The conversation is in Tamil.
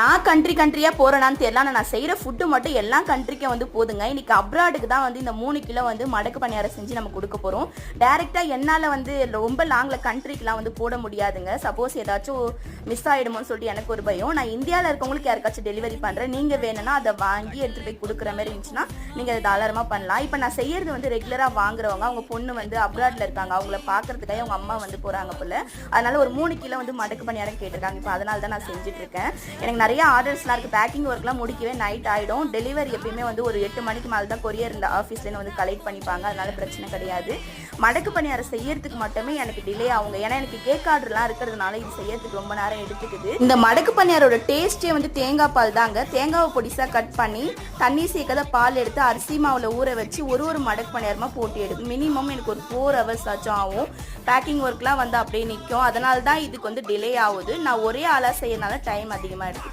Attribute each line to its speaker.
Speaker 1: நான் கண்ட்ரி கண்ட்ரியாக போகிறேனான்னு தெரியல. ஆனால் நான் செய்கிற ஃபுட்டு மட்டும் எல்லா கண்ட்ரிக்கும் வந்து போதுங்க. இன்னைக்கு அப்ராடுக்கு தான் வந்து இந்த மூணு கிலோ வந்து மடக்கு பணியாரம் செஞ்சு நம்ம கொடுக்க போகிறோம் டேரெக்டாக என்னால் வந்து ரொம்ப லாங்கில் கண்ட்ரிக்கெலாம் வந்து போட முடியாதுங்க. சப்போஸ் ஏதாச்சும் மிஸ் ஆகிடுமோன்னு சொல்லிட்டு எனக்கு ஒரு பயம். நான் இந்தியாவில் இருக்கவங்களுக்கு யாருக்காச்சும் டெலிவரி பண்ணுறேன் நீங்கள் வேணும்னா அதை வாங்கி எடுத்துகிட்டு போய் கொடுக்குற மாதிரி இருந்துச்சுன்னா நீங்கள் அதை தாராளமாக பண்ணலாம். இப்போ நான் செய்யறது வந்து ரெகுலராக வாங்குறவங்க அவங்க பொண்ணு வந்து அப்ராடில் இருக்காங்க. அவங்கள பார்க்கறதுக்காக அவங்க அம்மா வந்து போகிறாங்க போல. அதனால ஒரு மூணு கிலோ வந்து மடக்கு பணியாரம் கேட்டிருக்காங்க. இப்போ அதனால தான் நான் செஞ்சுட்டு இருக்கேன். எனக்கு நிறைய ஆர்டர்ஸ்லாம் இருக்குது பேக்கிங் ஒர்க்லாம் முடிக்கவே நைட் ஆகிடும் டெலிவரி எப்பயுமே வந்து ஒரு எட்டு மணிக்கு மேலே தான் கொரியர் இந்த ஆஃபீஸ்லேருந்து வந்து கலெக்ட் பண்ணிப்பாங்க. அதனால பிரச்சனை கிடையாது. மடக்கு பணியாரம் செய்யறதுக்கு மட்டுமே எனக்கு டிலே ஆகுங்க. ஏன்னா எனக்கு கேக் ஆர்டர்லாம் இருக்கிறதுனால இது செய்யறதுக்கு ரொம்ப நேரம் எடுத்துக்குது. இந்த மடக்கு பணியாரோட டேஸ்ட்டே வந்து தேங்காய் பால் தாங்க. தேங்காவை பொடிசாக கட் பண்ணி தண்ணி சேர்க்காத பால் எடுத்து அரிசி மாவில் ஊற வச்சு ஒரு ஒரு மடக்கு பணியாரமாக போட்டு எடுக்கும். மினிமம் எனக்கு ஒரு ஃபோர் ஹவர்ஸ் ஆச்சும் ஆகும். பேக்கிங் ஒர்க்லாம் வந்து அப்படியே நிற்கும் அதனால தான் இதுக்கு வந்து டிலே ஆகுது. நான் ஒரே ஆளாக செய்யறதுனால டைம் அதிகமாக எடுத்து